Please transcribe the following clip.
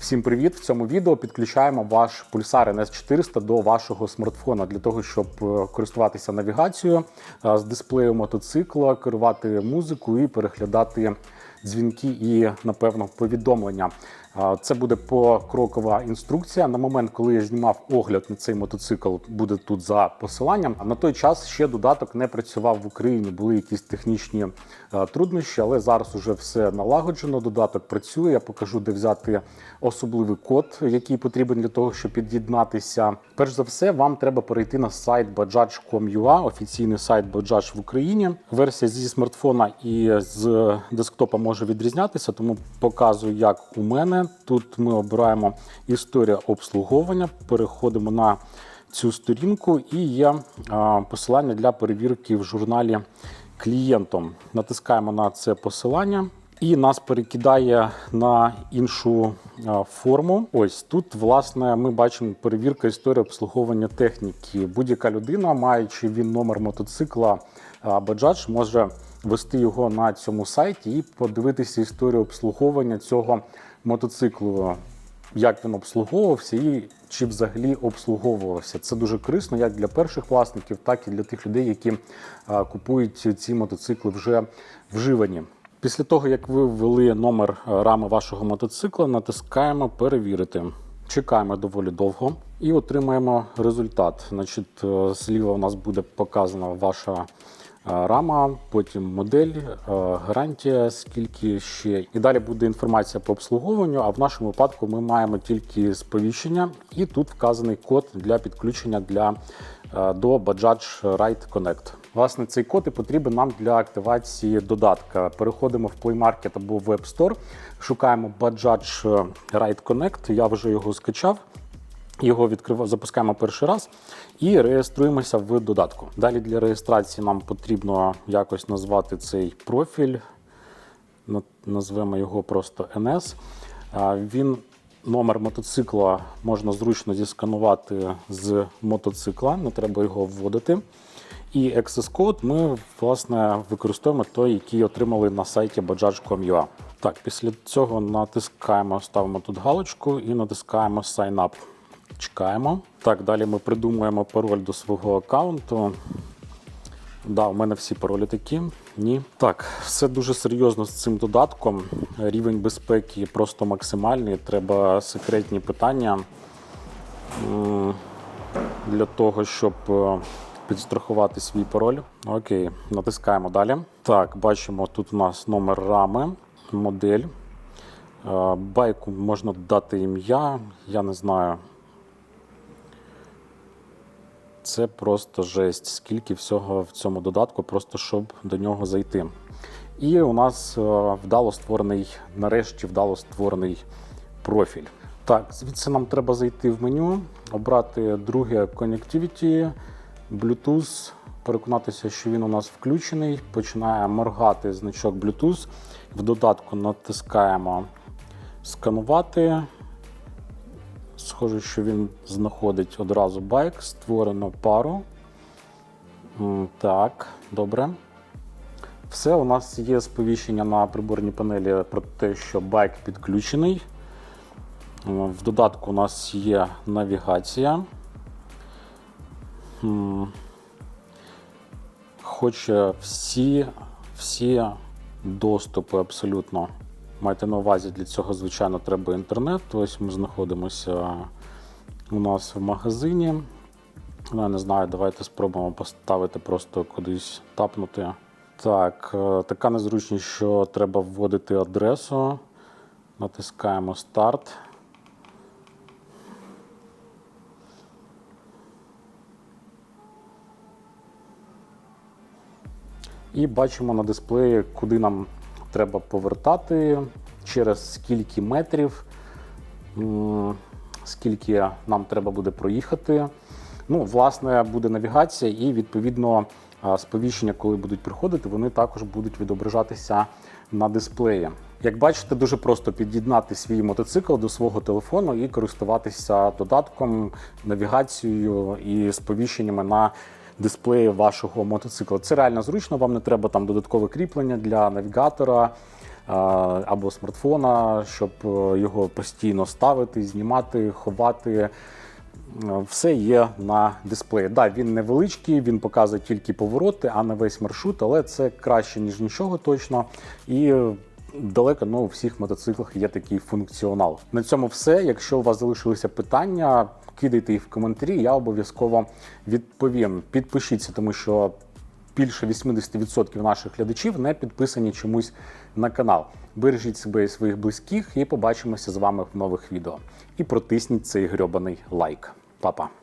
Всім привіт! В цьому відео підключаємо ваш пульсар NS400 до вашого смартфона для того, щоб е, користуватися навігацією е, з дисплею мотоцикла, керувати музику і переглядати дзвінки і, напевно, повідомлення. Це буде покрокова інструкція. На момент, коли я знімав огляд на цей мотоцикл, буде тут за посиланням. На той час ще додаток не працював в Україні. Були якісь технічні е, труднощі, але зараз уже все налагоджено. Додаток працює. Я покажу, де взяти особливий код, який потрібен для того, щоб під'єднатися. Перш за все, вам треба перейти на сайт bajaj.com.ua, офіційний сайт Bajaj в Україні. Версія зі смартфона і з десктопа може відрізнятися, тому показую, як у мене. Тут ми обираємо історія обслуговування, переходимо на цю сторінку і є посилання для перевірки в журналі клієнтом. Натискаємо на це посилання. І нас перекидає на іншу форму. Ось тут, власне, ми бачимо перевірка історії обслуговування техніки. Будь-яка людина, маючи він номер мотоцикла Bajaj, може ввести його на цьому сайті і подивитися історію обслуговування цього мотоциклу, як він обслуговувався і чи взагалі обслуговувався. Це дуже корисно як для перших власників, так і для тих людей, які купують ці мотоцикли вже вживані. Після того, як ви ввели номер е, рами вашого мотоцикла, натискаємо перевірити. Чекаємо доволі довго і отримаємо результат. Значить, е, зліва у нас буде показана ваша е, рама, потім модель, е, гарантія, скільки ще. І далі буде інформація по обслуговуванню. А в нашому випадку ми маємо тільки сповіщення, і тут вказаний код для підключення для, е, до Bajaj Ride Connect. Власне, цей код і потрібен нам для активації додатка. Переходимо в Play Market або в App Store, шукаємо Bajaj Ride Connect. Я вже його скачав. Його відкрив... запускаємо перший раз і реєструємося в додатку. Далі для реєстрації нам потрібно якось назвати цей профіль. На- Назвемо його просто NS. Він номер мотоцикла можна зручно зісканувати з мотоцикла, не треба його вводити. І access код ми власне використовуємо той, який отримали на сайті bajaj.com.ua. Так, після цього натискаємо, ставимо тут галочку і натискаємо Sign Up. Чекаємо. Так, далі ми придумуємо пароль до свого аккаунту. Да, у мене всі паролі такі. Ні. Так, все дуже серйозно з цим додатком. Рівень безпеки просто максимальний. Треба секретні питання для того, щоб е, підстрахувати свій пароль. Окей, натискаємо далі. Так, бачимо, тут у нас номер рами, модель. Е, Байку можна дати ім'я, я не знаю. Це просто жесть, скільки всього в цьому додатку, просто щоб до нього зайти. І у нас е, вдало створений, нарешті вдало створений профіль. Так, звідси нам треба зайти в меню, обрати друге Connectivity, Bluetooth, переконатися, що він у нас включений. Починає моргати значок Bluetooth. В додатку натискаємо сканувати. Схоже, що він знаходить одразу байк, створено пару. Так, добре. Все, у нас є сповіщення на приборній панелі про те, що байк підключений. В додатку у нас є навігація. Хоче всі, всі доступи абсолютно. Майте на увазі, для цього, звичайно, треба інтернет. Ось ми знаходимося у нас в магазині. Ну, я не знаю, давайте спробуємо поставити просто кудись тапнути. Так, е, така незручність, що треба вводити адресу. Натискаємо старт. І бачимо на дисплеї, куди нам треба повертати, через скільки метрів, скільки нам треба буде проїхати. Ну, власне, буде навігація, і відповідно сповіщення, коли будуть приходити, вони також будуть відображатися на дисплеї. Як бачите, дуже просто під'єднати свій мотоцикл до свого телефону і користуватися додатком, навігацією і сповіщеннями на дисплеї вашого мотоцикла. Це реально зручно, вам не треба там додаткове кріплення для навігатора. або смартфона, щоб е, його постійно ставити, знімати, ховати. Е, Все є на дисплеї. Да, він невеличкий, він показує тільки повороти, а не весь маршрут, але це краще, ніж нічого точно. І далеко ну, у всіх мотоциклах є такий функціонал. На цьому все. Якщо у вас залишилися питання, кидайте їх в коментарі, я обов'язково відповім. Підпишіться, тому що більше 80% наших глядачів не підписані чомусь на канал. Бережіть себе і своїх близьких, і побачимося з вами в нових відео. І протисніть цей грьобаний лайк. Па-па!